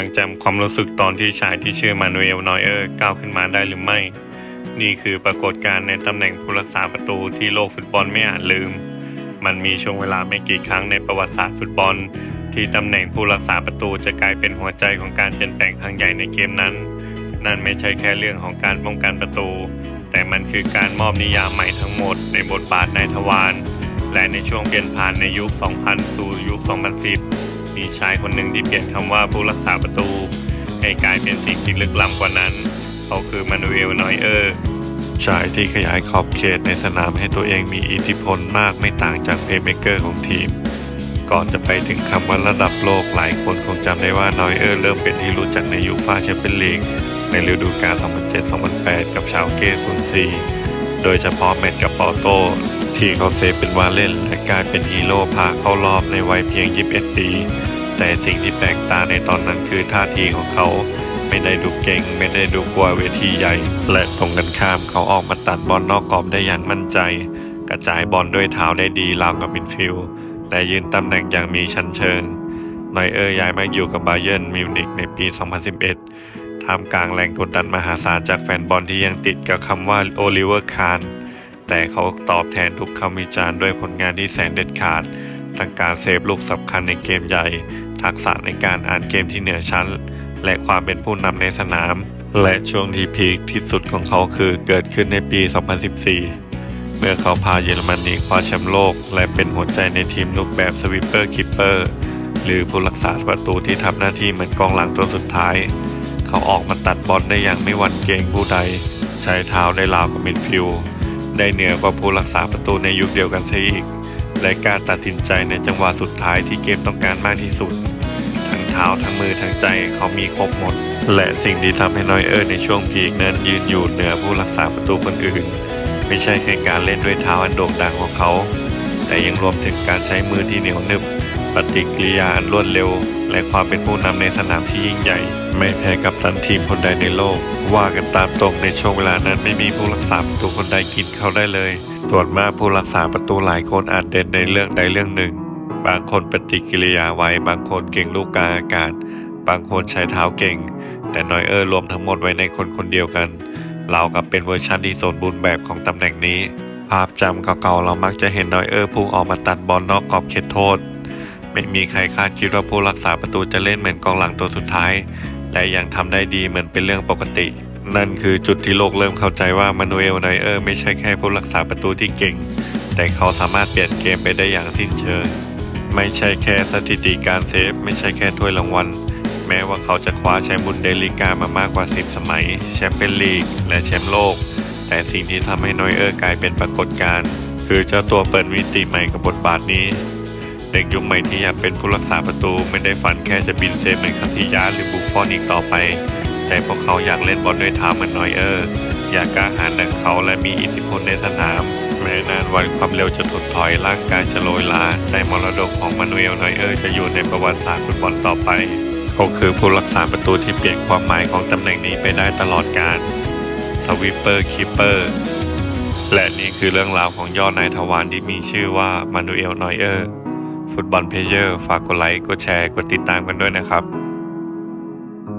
ยังจำความรู้สึกตอนที่ชายที่ชื่อมานูเอลนอยเออร์ก้าวขึ้นมาได้หรือไม่ นี่คือปรากฏการณ์ในตำแหน่งผู้รักษาประตูที่โลกฟุตบอลไม่อาจลืม มันมีช่วงเวลาไม่กี่ครั้งในประวัติศาสตร์ฟุตบอล ที่ตำแหน่งผู้รักษาประตูจะกลายเป็นหัวใจของการเปลี่ยนแปลงครั้งใหญ่ในเกมนั้น นั่นไม่ใช่แค่เรื่องของการป้องกันประตู แต่มันคือการมอบนิยามใหม่ทั้งหมดในบทบาทนายทวารและในช่วงเปลี่ยนผ่านในยุค 2000 สู่ยุค 2010 มีชายคนหนึ่งที่เปลี่ยนคำว่าผู้รักษาประตู ให้กลายเป็นสิ่งที่ลึกล้ำกว่านั้น เขาคือมานูเอลนอยเออร์ชายที่ขยายขอบเขตในสนามให้ตัวเองมีอิทธิพลมากไม่ต่างจากเพย์เมเกอร์ของทีม ก่อนจะไปถึงคำว่าระดับโลกหลายคนคงจำได้ว่านอยเออร์เริ่มเป็นที่รู้จักในยุคฟาแชมเปี้ยนลีกในฤดูกาล 2007-2008 กับชาวเกตุนซีโดยเฉพาะแมตช์กับปอร์โตที่เขาเซฟเป็นวาเล่น และกลายเป็นฮีโร่พาเข้ารอบในวัยเพียง 21 ปี แต่สิ่งที่แปลกตาในตอนนั้นคือท่าทีของเขาไม่ได้ดูเก่ง ไม่ได้ดูกลัวเวทีใหญ่ และตรงกันข้ามเขาออกมาตัดบอลนอกกรอบได้อย่างมั่นใจ กระจายบอลด้วยเท้าได้ดีราวกับมิดฟิลและยืนตำแหน่งอย่างมีชั้นเชิงนอยเออร์ย้ายมาอยู่กับบาเยิร์นมิวนิกในปี 2011 ท่ามกลางแรงกดดันมหาศาลจากแฟนบอลที่ยังติดกับคำว่าโอลิเวอร์คาร์นแต่เขาตอบแทนทุกคำวิจารณ์ด้วยผลงานที่แสนเด็ดขาด ทั้งการเซฟลูกสำคัญในเกมใหญ่ ทักษะในการอ่านเกมที่เหนือชั้น และความเป็นผู้นำในสนาม และช่วงที่พีคที่สุดของเขาคือเกิดขึ้นในปี 2014 เมื่อเขาพาเยอรมนีคว้าแชมป์โลก และเป็นหัวใจในทีมลูกแบบสวิปเปอร์คิปเปอร์หรือผู้รักษาประตูที่ทำหน้าที่เหมือนกองหลังตัวสุดท้าย เขาออกมาตัดบอลได้อย่างไม่หวั่นเกรงผู้ใด ใช้เท้าได้ราวกับมิดฟิลด์ได้เหนือกว่าผู้รักษาประตูในยุคเดียวกันซะอีก และการตัดสินใจในจังหวะสุดท้ายที่เกมต้องการมากที่สุด ทั้งเท้าทั้งมือทั้งใจเขามีครบหมด และสิ่งที่ทำให้นอยเออร์ในช่วงพีคนั้นยืนอยู่เหนือผู้รักษาประตูคนอื่น ไม่ใช่แค่การเล่นด้วยเท้าอันโด่งดังของเขา แต่ยังรวมถึงการใช้มือที่เหนียวหนึบ ปฏิกิริยาอันรวดเร็ว และความเป็นผู้นำในสนามที่ยิ่งใหญ่ ไม่แพ้กับทันทีมคนใดในโลก ว่ากันตามตรงในช่วงเวลานั้นไม่มีผู้รักษาประตูคนใดกินเขาได้เลย ส่วนมากผู้รักษาประตูหลายคนอาจเด่นในเรื่องใดเรื่องหนึ่ง บางคนปฏิกิริยาไวบางคนเก่งลูกกลางอากาศ บางคนใช้เท้าเก่ง แต่นอยเออร์รวมทั้งหมดไว้ในคนคนเดียวกันเรากับเป็นเวอร์ชันที่สมบูรณ์แบบของตำแหน่งนี้ ภาพจำเก่าๆเรามักจะเห็นนอยเออร์พุ่งออกมาตัดบอลนอกกรอบเขตโทษ ไม่มีใครคาดคิดว่าผู้รักษาประตูจะเล่นเหมือนกองหลังตัวสุดท้าย และยังทำได้ดีเหมือนเป็นเรื่องปกติ นั่นคือจุดที่โลกเริ่มเข้าใจว่ามานูเอลไนเออร์ไม่ใช่แค่ผู้รักษาประตูที่เก่ง แต่เขาสามารถเปลี่ยนเกมไปได้อย่างสิ้นเชิงไม่ใช่แค่สถิติการเซฟ ไม่ใช่แค่ถ้วยรางวัลแม้ว่าเขาจะคว้าแชมป์บุนเดลิกามามากกว่า 10 สมัย แชมเปี้ยนลีก และแชมป์โลก แต่สิ่งที่ทำให้นอยเออร์กลายเป็นปรากฏการณ์คือเจ้าตัวเปิดมิติใหม่กับบทบาทนี้ เด็กยุคใหม่ที่อยากเป็นผู้รักษาประตูไม่ได้ฝันแค่จะบินเซฟเหมือนคาซิยาหรือบุฟฟอนอีกต่อไป แต่พวกเขาอยากเล่นบอลด้วยเท้าเหมือนนอยเออร์อยากกล้าหาญดังเขาและมีอิทธิพลในสนาม แม้นานวันความเร็วจะถดถอยร่างกายจะโรยลาแต่มรดกของมานูเอลนอยเออร์จะอยู่ในประวัติศาสตร์ฟุตบอลต่อไปเขาคือผู้รักษาประตูที่เปลี่ยนความหมายของตำแหน่งนี้ไปได้ตลอดกาลสวิปเปอร์คิปเปอร์และนี่คือเรื่องราวของยอดนายทวารที่มีชื่อว่ามานูเอลนอยเออร์ ฟุตบอลเพลเยอร์ฝากกดไลค์ กดแชร์ กดติดตามกันด้วยนะครับ